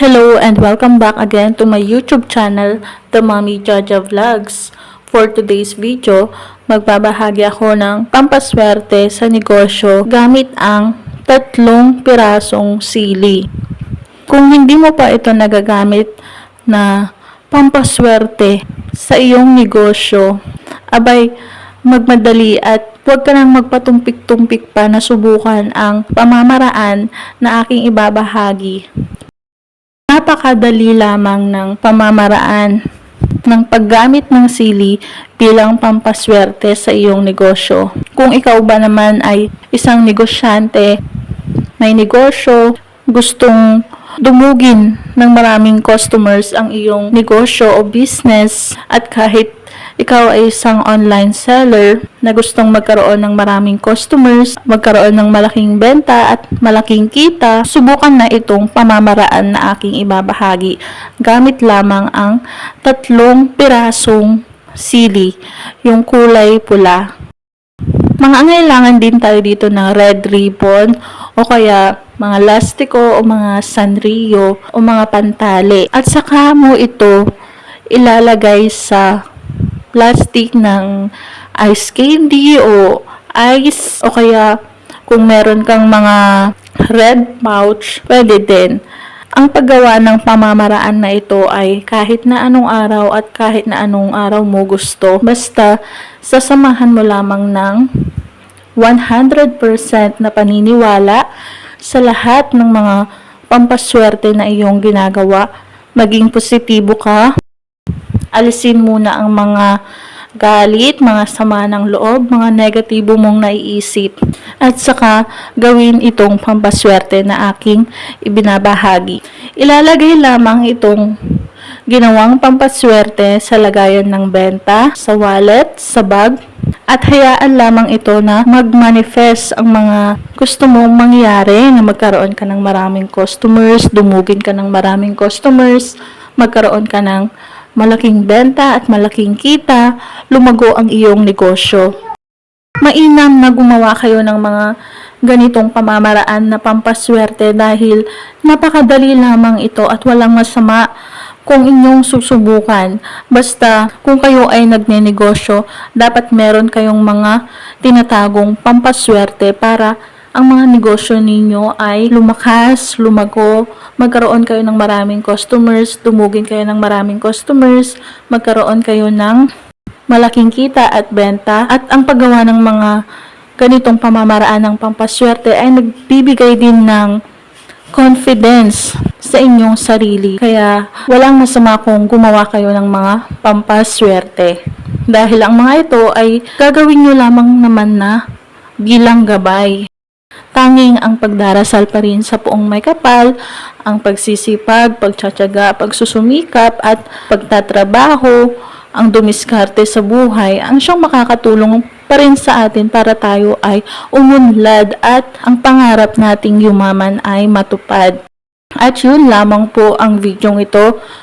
Hello and welcome back again to my YouTube channel, The Mommy Jaja Vlogs. For today's video, magbabahagi ako ng pampaswerte sa negosyo gamit ang tatlong pirasong sili. Kung hindi mo pa ito nagagamit na pampaswerte sa iyong negosyo, abay magmadali at huwag ka nang magpatumpik-tumpik pa na subukan ang pamamaraan na aking ibabahagi. Napakadali lamang ng pamamaraan ng paggamit ng sili bilang pampaswerte sa iyong negosyo. Kung ikaw ba naman ay isang negosyante, may negosyo, gustong dumugin ng maraming customers ang iyong negosyo o business at kahit ikaw ay isang online seller na gustong magkaroon ng maraming customers, magkaroon ng malaking benta at malaking kita, subukan na itong pamamaraan na aking ibabahagi gamit lamang ang tatlong pirasong sili, yung kulay pula. Mga angailangan din tayo dito ng red ribbon o kaya mga lastiko o mga sanrio o mga pantali. At saka mo ito ilalagay sa plastic ng ice candy o ice o kaya kung meron kang mga red pouch, pwede din. Ang paggawa ng pamamaraan na ito ay kahit na anong araw at kahit na anong araw mo gusto, basta sasamahan mo lamang ng 100% na paniniwala sa lahat ng mga pampaswerte na iyong ginagawa. Maging positibo ka, alisin muna ang mga galit, mga sama ng loob, mga negatibo mong naiisip. At saka gawin itong pampaswerte na aking ibinabahagi. Ilalagay lamang itong ginawang pampaswerte sa lagayan ng benta, sa wallet, sa bag, at hayaan lamang ito na mag-manifest ang mga gusto mong mangyari na magkaroon ka ng maraming customers, dumugin ka ng maraming customers, magkaroon ka ng malaking benta at malaking kita, lumago ang iyong negosyo. Mainam na gumawa kayo ng mga ganitong pamamaraan na pampaswerte dahil napakadali lamang ito at walang masama kung inyong susubukan. Basta kung kayo ay nagnenegosyo, dapat meron kayong mga tinatagong pampaswerte para ang mga negosyo ninyo ay lumakas, lumago, magkaroon kayo ng maraming customers, dumugin kayo ng maraming customers, magkaroon kayo ng malaking kita at benta at ang paggawa ng mga ganitong pamamaraan ng pampaswerte ay nagbibigay din ng confidence sa inyong sarili. Kaya walang masama kung gumawa kayo ng mga pampaswerte. Dahil ang mga ito ay gagawin nyo lamang naman na bilang gabay. Tanging ang pagdarasal pa rin sa puong may kapal, ang pagsisipag, pagtsatsaga, pagsusumikap at pagtatrabaho, ang dumiskarte sa buhay, ang siyang makakatulong pa rin sa atin para tayo ay umunlad at ang pangarap nating yumaman ay matupad. At yun lamang po ang videong ito.